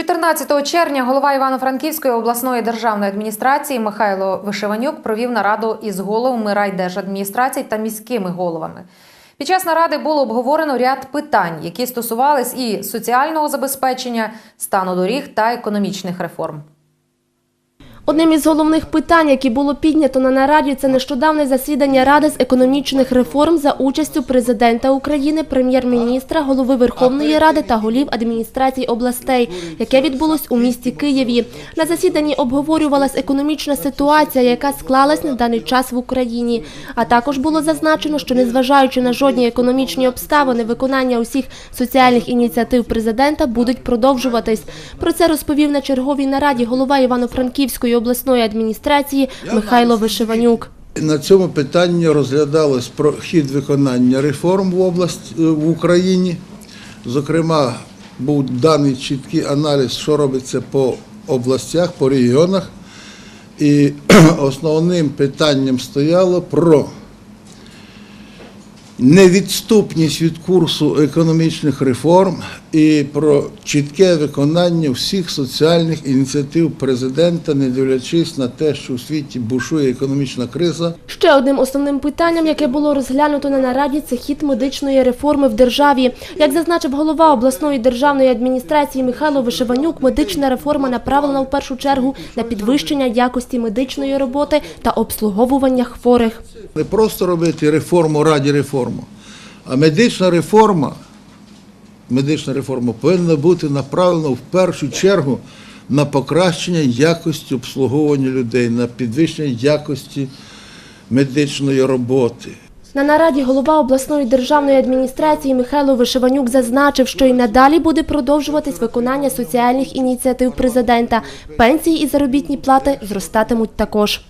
14 червня голова Івано-Франківської обласної державної адміністрації Михайло Вишиванюк провів нараду із головами райдержадміністрацій та міськими головами. Під час наради було обговорено ряд питань, які стосувались і соціального забезпечення, стану доріг та економічних реформ. Одним із головних питань, які було піднято на нараді, це нещодавне засідання Ради з економічних реформ за участю президента України, прем'єр-міністра, голови Верховної Ради та голів адміністрацій областей, яке відбулось у місті Києві. На засіданні обговорювалась економічна ситуація, яка склалась на даний час в Україні. А також було зазначено, що незважаючи на жодні економічні обставини, виконання усіх соціальних ініціатив президента будуть продовжуватись. Про це розповів на черговій нараді голова Івано-Франківської обласної адміністрації Михайло Вишиванюк. На цьому питанні розглядалось про хід виконання реформ в область е, в Україні. Зокрема, був даний чіткий аналіз, що робиться по областях, по регіонах. І основним питанням стояло про невідступність від курсу економічних реформ і про чітке виконання всіх соціальних ініціатив президента, не дивлячись на те, що у світі бушує економічна криза. Ще одним основним питанням, яке було розглянуто на нараді, це хід медичної реформи в державі. Як зазначив голова обласної державної адміністрації Михайло Вишиванюк, медична реформа направлена в першу чергу на підвищення якості медичної роботи та обслуговування хворих. Не просто робити реформу раді реформу, а медична реформа, медична реформа повинна бути направлена в першу чергу на покращення якості обслуговування людей, на підвищення якості медичної роботи. На нараді голова обласної державної адміністрації Михайло Вишиванюк зазначив, що і надалі буде продовжуватись виконання соціальних ініціатив президента. Пенсії і заробітні плати зростатимуть також.